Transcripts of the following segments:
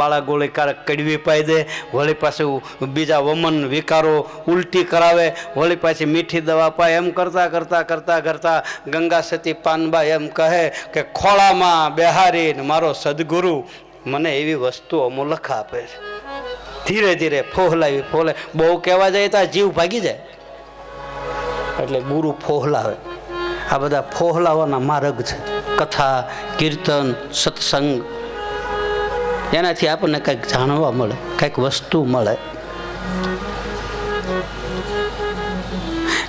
બાળા ગોળીકારક કડવી પાઈ દે, વળી પાછું બીજા વમન વિકારો ઉલટી કરાવે, વળી પાછી મીઠી દવા પાય. એમ કરતાં કરતાં કરતાં કરતાં ગંગા સતી પાનબા એમ કહે કે, ખોળામાં બેહારીને મારો સદગુરુ મને એવી વસ્તુ અમૂલક આપે છે. ધીરે ધીરે ફોહલાવી ફોહલે. બહુ કહેવા જાય તો જીવ ભાગી જાય. એટલે ગુરુ ફોહલાવે. આ બધા ફોહલાવાના માર્ગ છે. કથા, કીર્તન, સત્સંગ એનાથી આપણને કંઈક જાણવા મળે, કંઈક વસ્તુ મળે.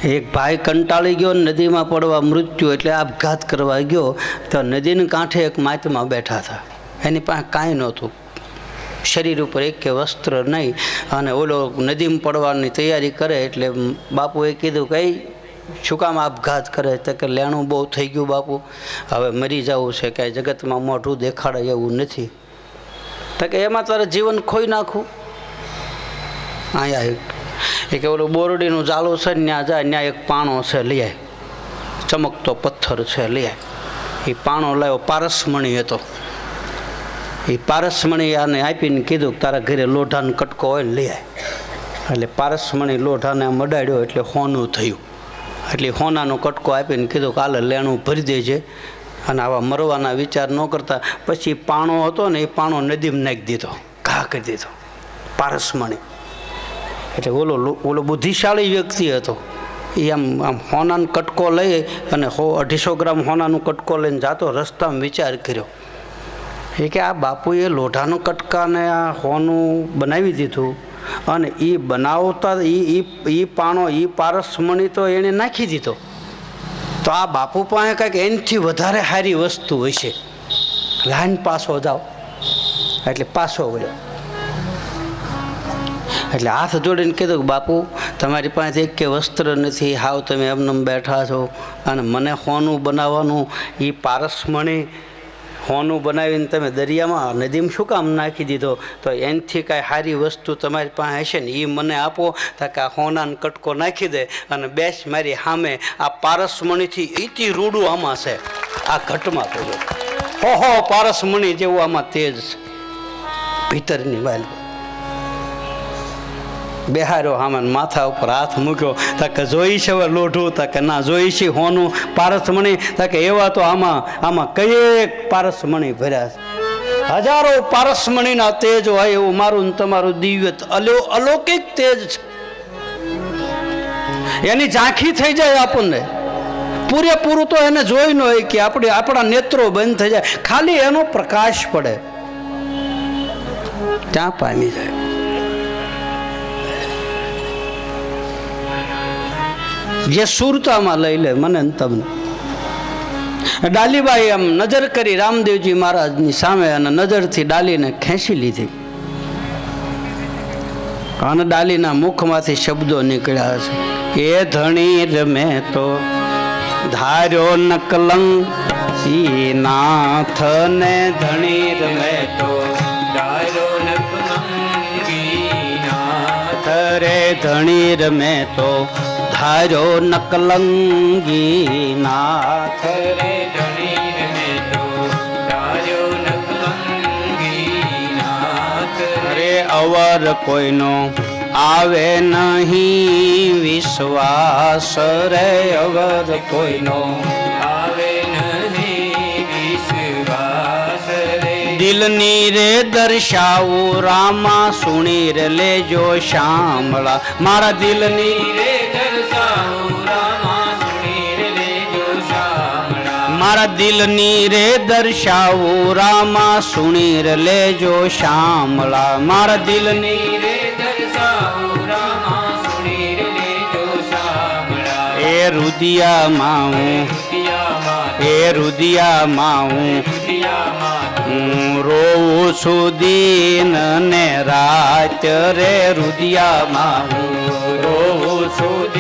એક ભાઈ કંટાળી ગયો નદીમાં પડવા મૃત્યુ એટલે આપઘાત કરવા ગયો, તો નદીને કાંઠે એક માતમાં બેઠા હતા. એની પાસે કાંઈ નહોતું. શરીર ઉપર એક કે વસ્ત્ર નહીં, અને ઓલો નદીમાં પડવાની તૈયારી કરે એટલે બાપુએ કીધું કે શું કામ આપઘાત કરે? તો કે લેણું બહુ થઈ ગયું બાપુ. હવે મરી જવું છે, કાંઈ જગતમાં મોઢું દેખાડે એવું નથી. તો કે એમાં તારે જીવન ખોઈ નાખું અહીંયા એક એ ઓલું બોરડીનું ઝાલું છે ત્યાં જાય ત્યાં એક પાણો છે લઈ ચમકતો પથ્થર છે લઈ એ પાણો લાવ્યો પારસમણી હતો. એ પારસમણી આને આપીને કીધું તારા ઘરે લોઢાનો કટકો હોય ને લઈ એટલે પારસમણી લોઢાને આમ અડાડ્યો, એટલે હોનું થયું. એટલે હોનાનો કટકો આપીને કીધું કાલે લેણું ભરી દેજે. અને આવા મરવાના વિચાર ન કરતા. પછી પાણો હતો ને એ પાણો નદીમાં નાખી દીધો. ઘા કરી દીધો. પારસમણી. એટલે ઓલો ઓલો બુદ્ધિશાળી વ્યક્તિ હતો. એ આમ આમ હોનાનો કટકો લઈ અને હો અઢીસો ગ્રામ હોનાનું કટકો લઈને જાતો રસ્તામાં વિચાર કર્યો. એ કે આ બાપુએ લોઢાનો કટકાને આ હોનું બનાવી દીધું અને એ બનાવતા એ પાણો એ પારસમણી તો એણે નાખી દીધો. તો આ બાપુ પાસે કંઈક એનાથી વધારે સારી વસ્તુ હોય છે. લાઈન પાછો જાઓ. એટલે પાછો વળ્યો. એટલે હાથ જોડીને કીધું કે બાપુ, તમારી પાસે એક કે વસ્ત્ર નથી, હાવ તમે એમને બેઠા છો. અને મને હોનું બનાવવાનું એ પારસમણી હોનું બનાવીને તમે દરિયામાં નદીમાં શું કામ નાખી દીધો? તો એનાથી કાંઈ સારી વસ્તુ તમારી પાસે હશે ને? એ મને આપો તો કે આ હોનાને કટકો નાખી દે અને બેસ મારી સામે આ પારસમણીથી ઈથી રૂડું આમાં છે. આ ઘટમાં તો હો હો પારસમણી જેવું આમાં તેજ ભીતરની વાલ. બેહાર્યો હામાં માથા ઉપર હાથ મૂક્યો. તકે જોઈ છે હવે લોઢું, તકે ના જોઈ છે હોનું. પારસમણી, તકે એવા તો આમાં આમાં કયેક પારસમણી ભર્યા છે. હજારો પારસમણીના તેજ હોય એવું મારું ને તમારું દિવ્ય અલો અલૌકિક તેજ છે. એની ઝાંખી થઈ જાય આપણને. પૂરેપૂરું તો એને જોઈ ન હોય કે આપણે આપણા નેત્રો બંધ થઈ જાય. ખાલી એનો પ્રકાશ પડે. ત્યાં પામી જાય. જે સુરતામાં લઈ લે મને તમને. ડાલીબાઈ એમ નજર કરી રામદેવજી મહારાજની સામે અને નજરથી ડાલીને ખેંચી લીધી. અને ડાલીના મુખમાંથી શબ્દો નીકળ્યા છે. એ ધણી રમે તો ધાર્યો નકલંગ ઈ નાથ ને ધણી રમે તો ડાયો નકલંગીનાથ રે ધણી રમે તો ધાર્યો નકલંગી નાથ. રે ધણી તો અવર કોઈનો આવે નહીં વિશ્વાસ. રે અવર કોઈનો આવે નહીં વિશ્વાસ. રે દિલની રે દર્શાવું રામા સુણી રે લેજો શામળા. મારા દિલની રે મારા દિલની રે દર્શાવું રામા સુણી રે લેજો શામળા. મારા દિલની રે દર્શાવો રામા સુણીર લેજો શામળા. એ રુદિયામાં હું. એ રુદિયામાં. હું. હું રોવું છું દિન ને રાત. રે રુદિયામાં હું. રોવું છું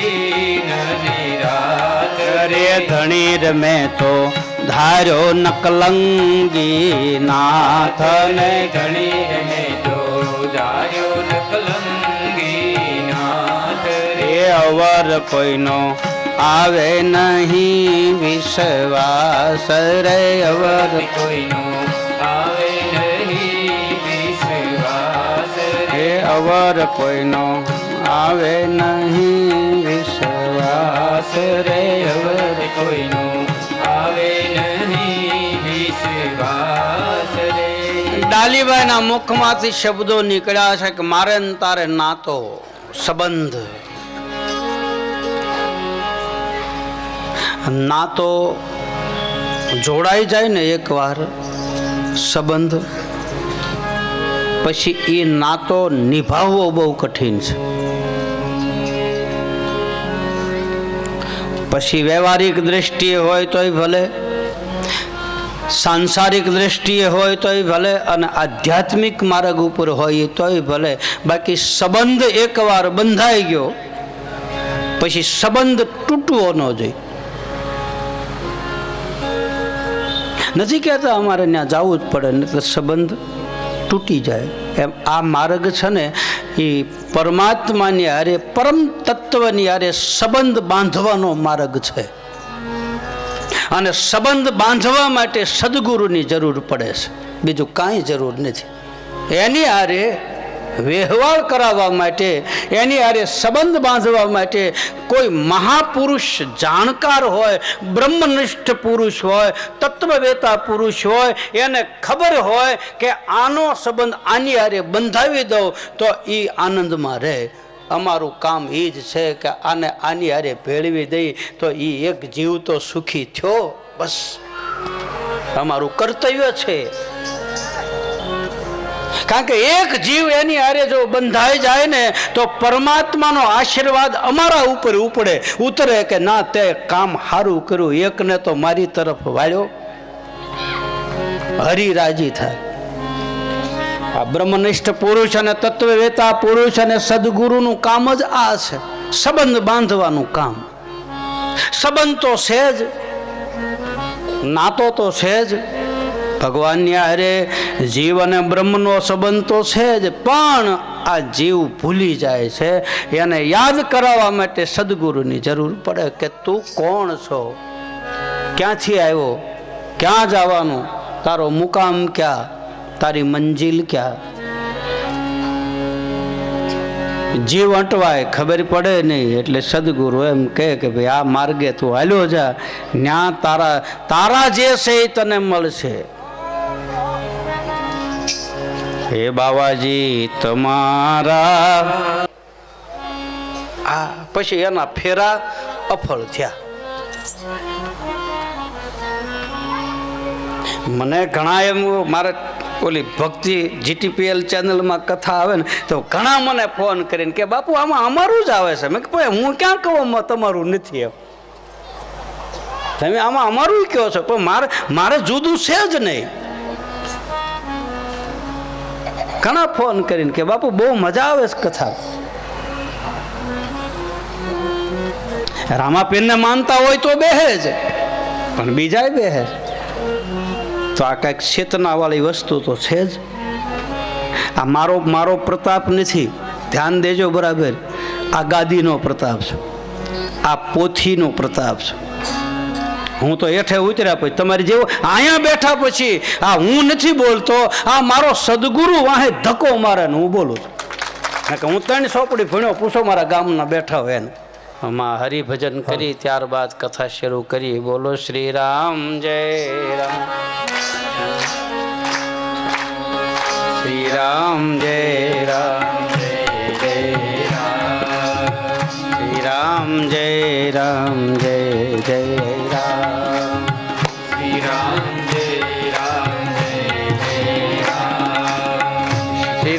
રે ધણી રમે તો ધારો નકલંગી નાથ ને ધણી રમે તો ધાર્યો નકલંગીનાથ રે એ અવર કોઈનો આવે નહીં વિશ્વાસ રે અવર કોઈનો આવે નહીં વિશ્વાસ અવર કોઈનો આવે નહીં વિશ્વાસ રે અવર કોઈનો આવે નહીં વિશ્વાસ ડાલીબાઈના મુખમાંથી શબ્દો નીકળ્યા છે કે મારે તારે નાતો સંબંધ. નાતો જોડાઈ જાય ને એકવાર સંબંધ, પછી એ નાતો નિભાવવો બહુ કઠિન છે. પછી વ્યવહારિક દ્રષ્ટિએ હોય તોય ભલે, સાંસારિક દ્રષ્ટિએ હોય તોય ભલે, અને આધ્યાત્મિક માર્ગ ઉપર હોય તોય ભલે. બાકી સંબંધ એકવાર બંધાઈ ગયો, પછી સંબંધ તૂટવો ન જોઈએ. નથી કહેતા અમારે ત્યાં જવું જ પડે નહીં તો સંબંધ તૂટી જાય. એમ આ માર્ગ છે ને, એ પરમાત્માની હારે, પરમ તત્વની હારે સંબંધ બાંધવાનો માર્ગ છે. અને સંબંધ બાંધવા માટે સદગુરુની જરૂર પડે છે. બીજું કાંઈ જરૂર નથી. એની હારે વ્યવહાર કરાવવા માટે, એની હારે સંબંધ બાંધવા માટે કોઈ મહાપુરુષ જાણકાર હોય, બ્રહ્મનિષ્ઠ પુરુષ હોય, તત્વવેતા પુરુષ હોય, એને ખબર હોય કે આનો સંબંધ આની હારે બંધાવી દઉં, તો એ આનંદમાં રહે. અમારું કામ એ જ છે કે આને આની હારે ભેળવી દઈ, તો એ એક જીવ તો સુખી થયો. બસ. અમારું કર્તવ્ય છે. કારણ કે એક જીવ એની હારે જો બંધાઈ જાય ને, તો પરમાત્માનો આશીર્વાદ અમારા ઉપર ઉપડે. ઉતરે કે ના, તે કામ સારું કર્યું. એકને તો મારી તરફ વાળ્યો. હરી રાજી થાય. આ બ્રહ્મનિષ્ઠ પુરુષ અને તત્વવેતા પુરુષ અને સદગુરુનું કામ જ આ છે. સંબંધ બાંધવાનું કામ. સંબંધ તો છે જ. નાતો તો છે જ. ભગવાનની હારે જીવ અને બ્રહ્મનો સંબંધ તો છે જ, પણ આ જીવ ભૂલી જાય છે. એને યાદ કરાવવા માટે સદગુરુની જરૂર પડે કે તું કોણ છો? ક્યાંથી આવ્યો? ક્યાં જવાનું? તારો મુકામ ક્યાં? તારી મંજિલ ક્યાં? જીવ અટવાય ખબર પડે નહીં, એટલે સદગુરુ એમ કહે કે ભાઈ આ માર્ગે તું હાલ્યો જા, ન્યા તારા તારા જે છે એ તને મળશે. હે બાવાજી તમારા આ પછી એના ફેરા અફળ થયા. મને ઘણા એમ મારે ઓલી ભક્તિ જીટીપીએલ ચેનલમાં કથા આવે ને, તો ઘણા મને ફોન કરીને કે, બાપુ, આમાં અમારું જ આવે છે. મેં કે ભાઈ હું ક્યાં કહું તમારું નથી એમ. તમે આમાં અમારું કહો છો, પણ મારે મારે જુદું છે જ નહીં. ઘણા ફોન કરીને કે, બાપુ, બહુ મજા આવે છે કથા. રામાપીરને માનતા હોય તો બેહે જ પણ બીજા બેહે તો આ કાંઈક ચેતનાવાળી વસ્તુ તો છે જ આ મારો મારો પ્રતાપ નથી. ધ્યાન દેજો બરાબર. આ ગાદીનો પ્રતાપ છે. આ પોથીનો પ્રતાપ છે. હું તો હેઠે ઉતર્યા પછી તમારી જેવો અહીંયા બેઠા પછી આ હું નથી બોલતો, આ મારો સદગુરુ વાહે ધક્કો મારે ને હું બોલું છું. કે હું ત્રણ સોપડી ભણ્યો, પૂછો મારા ગામના બેઠા હોય એને. માં હરિભજન કરી ત્યારબાદ કથા શરૂ કરી. બોલો શ્રી રામ જય રામ. શ્રી રામ જય રામ, જય જય રામ. શ્રી રામ જય રામ, જય જય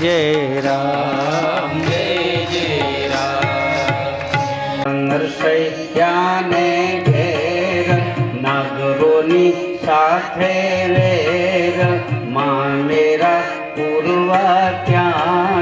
જય રામ જય જય રામ નરસૈયાને ઘેર નાગરોની સાથે વેર મામેરા પૂર્વા ક્યાં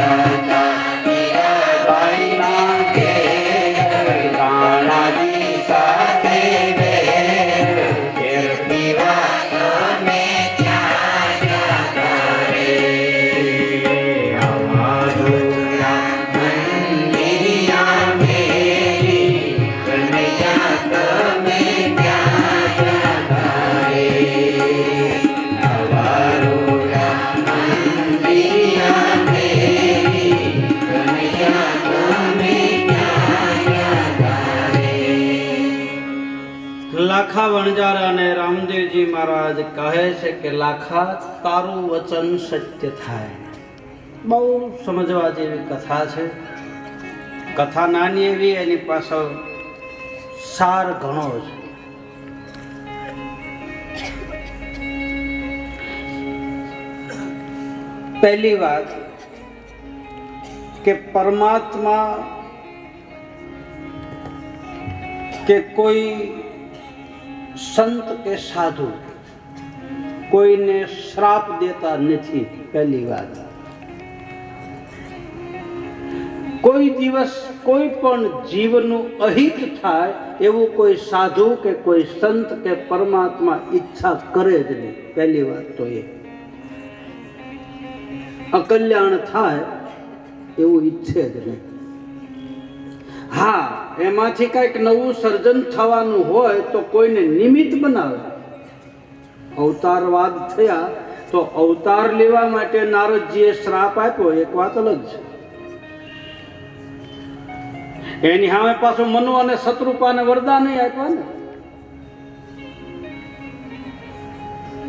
અમે કે લાખા તારું વચન સત્ય થાય. બહુ સમજવા જેવી કથા છે. કથા નાની એવી, એની પાછળ સાર ઘણો છે. પહેલી વાત કે પરમાત્મા કે કોઈ સંત કે સાધુ કોઈને શ્રાપ દેતા નથી, પહેલી વાત. કોઈ દિવસ કોઈ પણ જીવનું અહિત થાય, એવું કોઈ સાધુ કે કોઈ સંત કે પરમાત્મા ઈચ્છા કરે જ નહીં, પહેલી વાત તો એ. અકલ્યાણ થાય, એવું ઈચ્છે જ નહીં. હા, એમાંથી કંઈક નવું સર્જન થવાનું હોય તો કોઈને નિમિત્ત બનાવે. અવતારવાદ થયા તો અવતાર લેવા માટે નારદજીએ શ્રાપ આપ્યો. એક વાત અલગ છે. એની સામે પાછું મનુ અને શત્રુપાને વરદાન આપ્યા ને.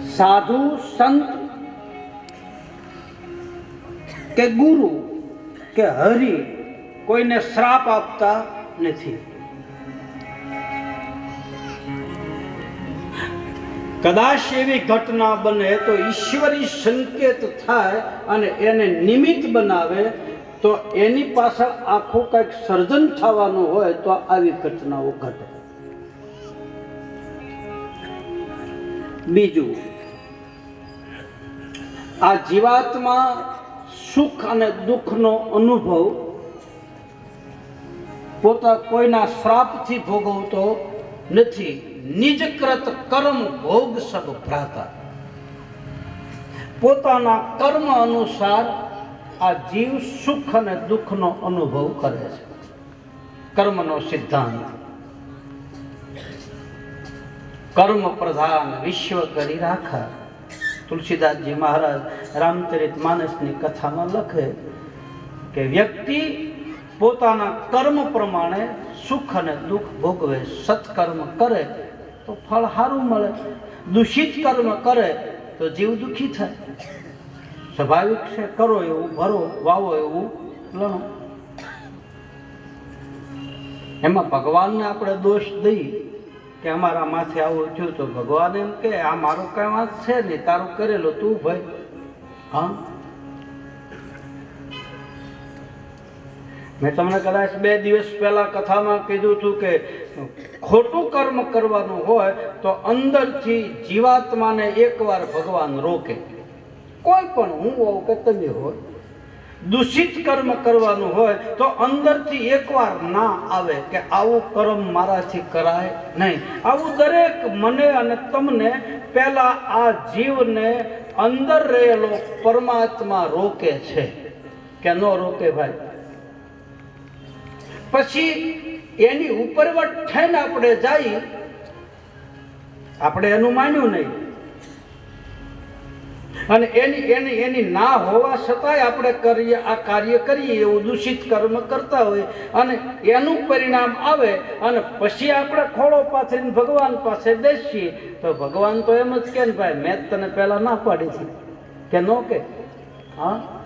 સાધુ, સંત કે ગુરુ કે હરિ કોઈને શ્રાપ આપતા નથી. કદાચ એવી ઘટના બને તો ઈશ્વરી સંકેત થાય અને એને નિમિત્ત બનાવે, તો એની પાછળ આખું કંઈક સર્જન થવાનું હોય તો આવી ઘટનાઓ ઘટે. બીજું, આ જીવાત્મા સુખ અને દુઃખનો અનુભવ પોતા કોઈના શ્રાપથી ભોગવતો નથી. નિજકૃત કર્મ ભોગ સબ ભ્રાતા. પોતાના કર્મ અનુસાર આ જીવ સુખ અને દુઃખનો અનુભવ કરે છે. કર્મનો સિદ્ધાંત. કર્મ પ્રધાન વિશ્વ કરી રાખા. તુલસીદાસજી મહારાજ રામચરિત માનસની કથામાં લખે કે વ્યક્તિ પોતાના કર્મ પ્રમાણે સુખ અને દુઃખ ભોગવે, સત્કર્મ કરે તો ફળ સારું મળે, દૂષિત કર્મ કરે, તો જીવ દુઃખી થાય. સ્વાભાવિક છે, કરો એવું, ભરો, વાવો એવું, લણો. એમાં ભગવાનને આપણે દોષ દઈ કે અમારા માથે આવું થયું તો ભગવાન એમ કે આ મારો કઈ વાત છે નહીં, તારું કરેલો તું ભાઈ હા? મેં તમને કદાચ બે દિવસ પહેલા કથામાં કીધું હતું કે ખોટું કર્મ કરવાનું હોય તો અંદરથી જીવાત્માને એકવાર ભગવાન રોકે. કોઈ પણ હું હોઉં કે તમે હોય, દૂષિત કર્મ કરવાનું હોય તો અંદરથી એકવાર ના આવે કે આવું કર્મ મારાથી કરાય નહીં. આવું દરેક મને અને તમને પહેલા આ જીવને અંદર રહેલો પરમાત્મા રોકે છે. કે ન રોકે ભાઈ? પછી એની ઉપરવટ થઈને આપણે જઈ આપણે એનું માન્યું નહીં. અને એની એની એની ના હોવા છતાંય આપણે કરીએ, આ કાર્ય કરીએ, એવું દૂષિત કર્મ કરતા હોય. અને એનું પરિણામ આવે અને પછી આપણે ખોળો પાથરીને ભગવાન પાસે બેસીએ. તો ભગવાન તો એમ જ કે ને, ભાઈ, મેં તને પહેલા ના પાડી છે. કે નો કે? હા?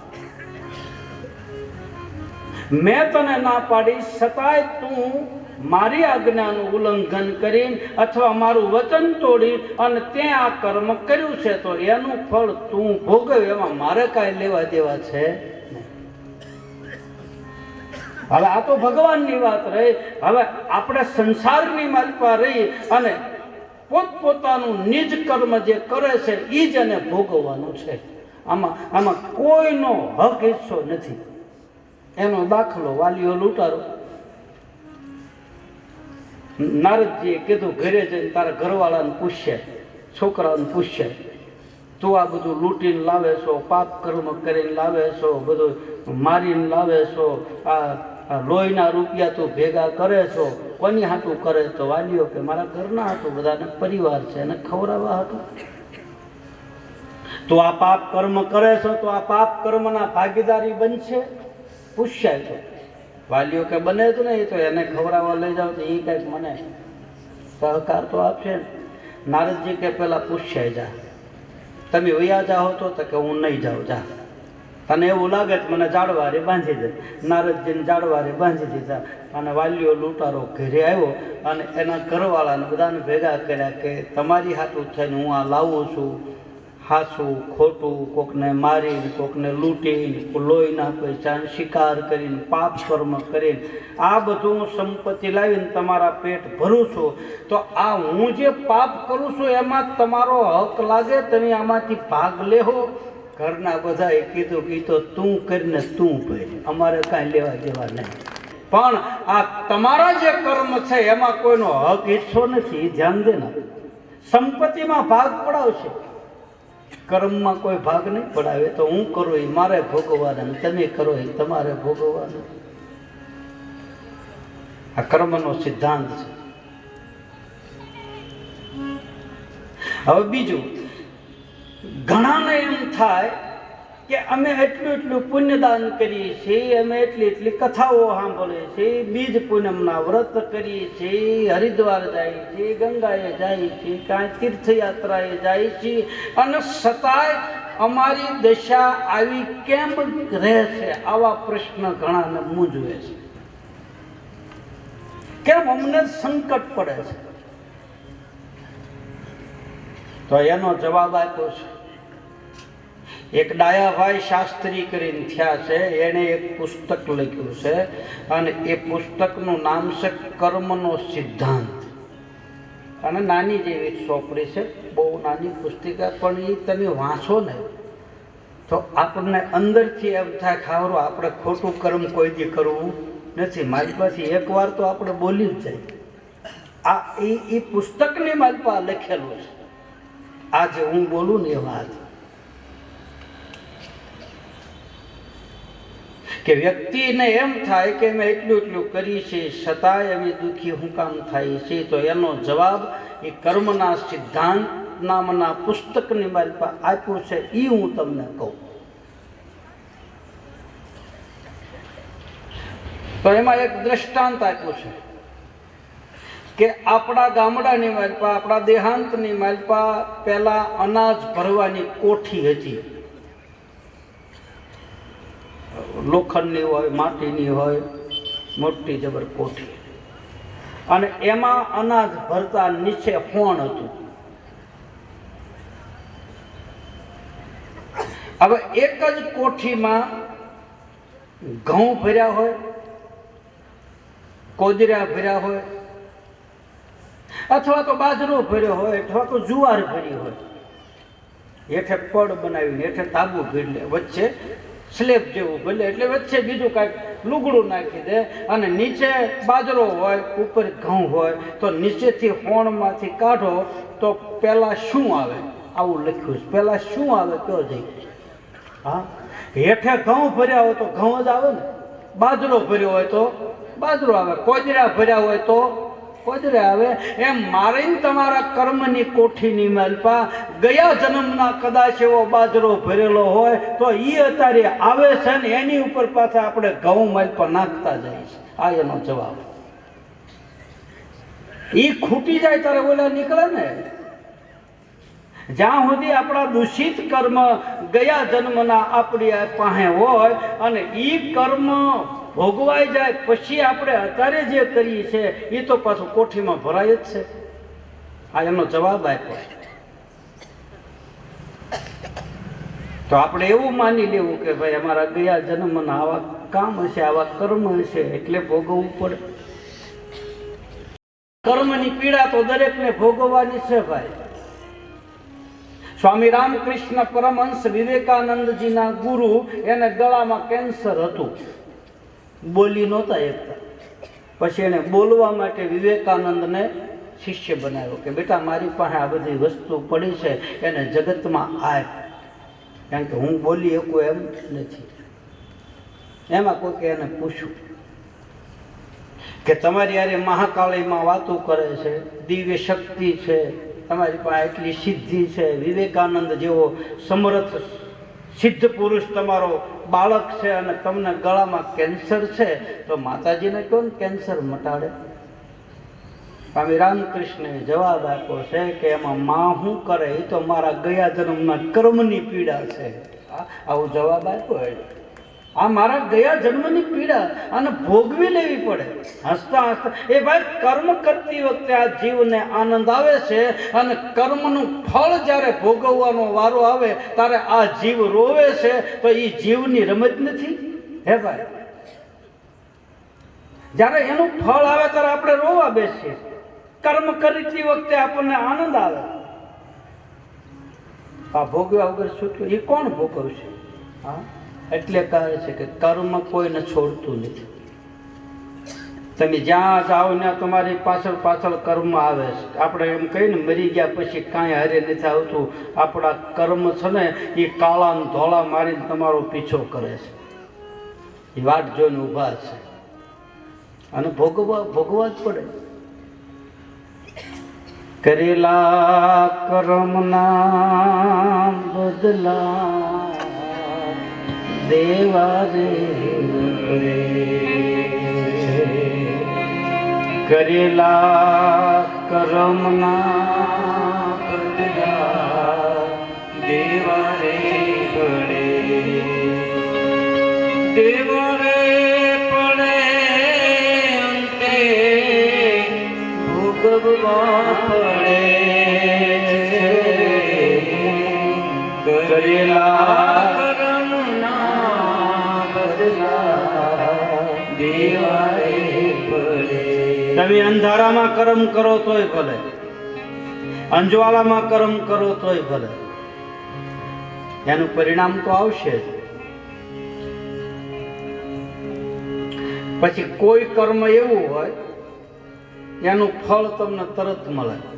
મેં તને ના પાડી છતાંય તું મારી આજ્ઞાનું ઉલ્લંઘન કરી અથવા મારું વચન તોડી અને તે આ કર્મ કર્યું છે, તો એનું ફળ તું ભોગવ, એમાં મારે કાંઈ લેવા દેવા છે. હવે આ તો ભગવાનની વાત રહી. હવે આપણે સંસારની માલપા રહી અને પોતપોતાનું નિજ કર્મ જે કરે છે એ જ એને ભોગવવાનું છે. આમાં આમાં કોઈનો હક હિસ્સો નથી. એનો દાખલો વાલીઓ લૂંટારો. નારદજીએ કીધું, ઘરે જઈને તારા ઘરવાળાને પૂછશે છોકરાઓને પૂછશે, તું આ બધું લૂંટીને લાવે છો, પાપ કર્મ કરીને લાવે છો, બધું મારીને લાવે છો, આ લોહીના રૂપિયા તું ભેગા કરે છો, કોની હાટું કરે? તો વાલીઓ કે, મારા ઘરના હતું બધાને પરિવાર છે, એને ખવડાવવા હતું તો આ પાપ કર્મ કરે છો, તો આ પાપ કર્મના ભાગીદારી બનશે. પૂછાય તો. વાલીઓ કે બને જ નહીં, તો એને ખવડાવવા લઈ જાઓ તો એ કંઈક મને સહકાર તો આપશે ને નારદજી કે પેલા પૂછાય, જા, તમે વયા જાઓ તો તો કે હું નહીં જાઉં, જા. તને એવું લાગે તો મને જાડવારે બાંધી દે. નારદજીને જાડવારે બાંધી દીધા. અને વાલીઓ લૂંટારો ઘરે આવ્યો અને એના ઘરવાળાને બધાને ભેગા કર્યા કે તમારી હાથું થઈને હું આ લાવું છું. હાસું, ખોટું, કોકને મારીને, કોકને લૂંટીને લોહીના ચાન શિકાર કરીને, પાપ કર્મ કરીને, આ બધું સંપત્તિ લાવીને તમારા પેટ ભરું છું. તો આ હું જે પાપ કરું છું, એમાં તમારો હક લાગે? તમે આમાંથી ભાગ લેહો? ઘરના બધાએ કીધું કીધું તું કરીને તું ભરી. અમારે કાંઈ લેવા દેવા નહીં. પણ આ તમારા જે કર્મ છે, એમાં કોઈનો હક ઈચ્છો નથી ધ્યાન દેના. સંપત્તિમાં ભાગ પડાવશે. કર્મમાં કોઈ ભાગ નહીં પડાવે, તો હું કરું એ મારે ભોગવવાના તમે કરો એ તમારે ભોગવવાનું. આ કર્મનો સિદ્ધાંત છે. હવે બીજું, ઘણાને એમ થાય કે અમે એટલું એટલું પુણ્યદાન કરીએ છીએ, અમે એટલી એટલી કથાઓ સાંભળીએ છીએ, બીજ પૂનમના વ્રત કરીએ છીએ, હરિદ્વાર જાય છે ગંગાએ જાય છે કાંઈ તીર્થયાત્રાએ જાય છીએ. અને છતાંય અમારી દશા આવી કેમ રહે છે? આવા પ્રશ્ન ઘણાને મૂંઝવે છે. કેમ અમને સંકટ પડે છે? તો એનો જવાબ આપ્યો છે. એક ડાયાભાઈ શાસ્ત્રી કરીને થયા છે, એણે એક પુસ્તક લખ્યું છે અને એ પુસ્તકનું નામ છે કર્મનો સિદ્ધાંત. અને નાની જેવી ચોપડી છે, બહુ નાની પુસ્તિકા, પણ એ તમે વાંચો ને, તો આપણને અંદરથી એમ થાય ખાવરો આપણે ખોટું કર્મ કોઈ દી કરવું નથી, મારી પાસે એકવાર તો આપણે બોલી જ જાય. આ એ પુસ્તકની મારી પાસે લખેલું છે. આજે હું બોલું ને એ વાત. કે વ્યક્તિને એમ થાય કે અમે એટલું એટલું કરીએ છીએ છતાંય અમે દુઃખી હું કામ થાય છે. તો એનો જવાબ એ કર્મના સિદ્ધાંત નામના પુસ્તકની મારી પાસે આપ્યું છે એ હું તમને કહું. તો એમાં એક દ્રષ્ટાંત આપ્યું છે કે આપણા ગામડાની માલપા આપણા દેહાંતની માલપા પહેલાં અનાજ ભરવાની કોઠી હતી. લોખંડની હોય, માટીની હોય, મોટી જબર કોઠી અને એમાં અનાજ ભરતા નીચે ફોણ હતું. હવે એક જ કોઠીમાં ઘઉં ભર્યા હોય, કોદરા ભર્યા હોય, અથવા તો બાજરો ભર્યો હોય, અથવા તો જુવાર ભરી હોય. હેઠે પડ બનાવીને, હેઠે તાબુ ભરી વચ્ચે સ્લેબ જેવું, ભલે એટલે વચ્ચે બીજું કાંઈક લુગડું નાખી દે અને નીચે બાજરો હોય, ઉપર ઘઉં હોય, તો નીચેથી હોણમાંથી કાઢો, તો પહેલાં શું આવે? આવું લખ્યું છે. પહેલાં શું આવે કયો જઈ હા? હેઠે ઘઉં ભર્યા હોય તો ઘઉં જ આવે ને? બાજરો ભર્યો હોય તો બાજરો આવે. કોજરા ભર્યા હોય તો કોજરે આવે, એમ મારે તમારા કર્મની કોઠીની માલપા ગયા જન્મના કદાચ એવો બાજરો ભરેલો હોય, તો એ અત્યારે આવે છે ને એની ઉપર પાછા આપણે ઘઉં માલપા નાખતા જઈએ છીએ આ એનો જવાબ. એ ખૂટી જાય ત્યારે ઓલા નીકળે ને. જ્યાં સુધી આપણા દૂષિત કર્મ ગયા જન્મના આપણી પાસે હોય, અને એ કર્મ ભોગવાઈ જાય, પછી આપણે અત્યારે જે કરીએ છે એ તો પાછું કોઠીમાં ભરાય જ છે. આ એનો જવાબ આપ્યો. તો આપણે એવું માની લેવું કે ભાઈ અમારા ગયા જન્મના આવા કામ હશે, આવા કર્મ હશે, એટલે ભોગવવું પડે. કર્મની પીડા તો દરેકને ભોગવવાની છે ભાઈ. સ્વામી રામકૃષ્ણ પરમહંસ વિવેકાનંદજીના ગુરુ, એને ગળામાં કેન્સર હતું. બોલી નહોતા એકતા. પછી એને બોલવા માટે વિવેકાનંદને શિષ્ય બનાવ્યો કે, બેટા, મારી પાસે આ બધી વસ્તુ પડી છે, એને જગતમાં આપ કારણ કે હું બોલી શકું એમ નથી. એમાં કોઈકે એને પૂછ્યું કે, તમારી યારે મહાકાળીમાં વાતો કરે છે, દિવ્ય શક્તિ છે, તમારી પાસે એટલી સિદ્ધિ છે, વિવેકાનંદ જેવો સમર્થ સિદ્ધ પુરુષ તમારો બાળક છે અને તમને ગળામાં કેન્સર છે, તો માતાજીને કહો ને કેન્સર મટાડે. સ્વામી રામકૃષ્ણે જવાબ આપ્યો છે કે એમાં માં શું કરે એ તો મારા ગયા જન્મના કર્મની પીડા છે. આવો જવાબ આપ્યો એને આ મારા ગયા જન્મની પીડા અને ભોગવી લેવી પડે. હસતા હસતા, એ ભાઈ, કર્મ કરતી વખતે આ જીવને આનંદ આવે છે અને કર્મનું ફળ જ્યારે ભોગવવાનો વારો આવે, ત્યારે આ જીવ રોવે છે, તો એ જીવની રમત નથી? હે ભાઈ, જ્યારે એનું ફળ આવે ત્યારે આપણે રોવા બેસીએ કર્મ કરતી વખતે આપણને આનંદ આવે. આ ભોગવ્યા વગર છૂટ્યું એ કોણ ભોગવશે? હા? એટલે કહે છે કે કર્મ કોઈને છોડતું નથી. તમે જ્યાં જાઓ ત્યાં તમારી પાછળ પાછળ કર્મ આવે છે. આપણે એમ કહીએ ને, મરી ગયા પછી કાંઈ હારે નથી આવતું. આપણા કર્મ છે ને, એ કાળા ધોળા મારીને તમારો પીછો કરે છે. એ વાટ જોઈને ઊભા છે. અને ભોગવા ભોગવા જ પડે. કરેલા કર્મના બદલા દેવા રે કરેલા કર્મના દેવા રે પડે. દેવા રે પડે અંતે ભોગવવા તમે અંધારામાં કર્મ કરો તોય ભલે, અંજવાળામાં કર્મ કરો તોય ભલે. એનું પરિણામ તો આવશે જ. પછી કોઈ કર્મ એવું હોય, એનું ફળ તમને તરત મળે.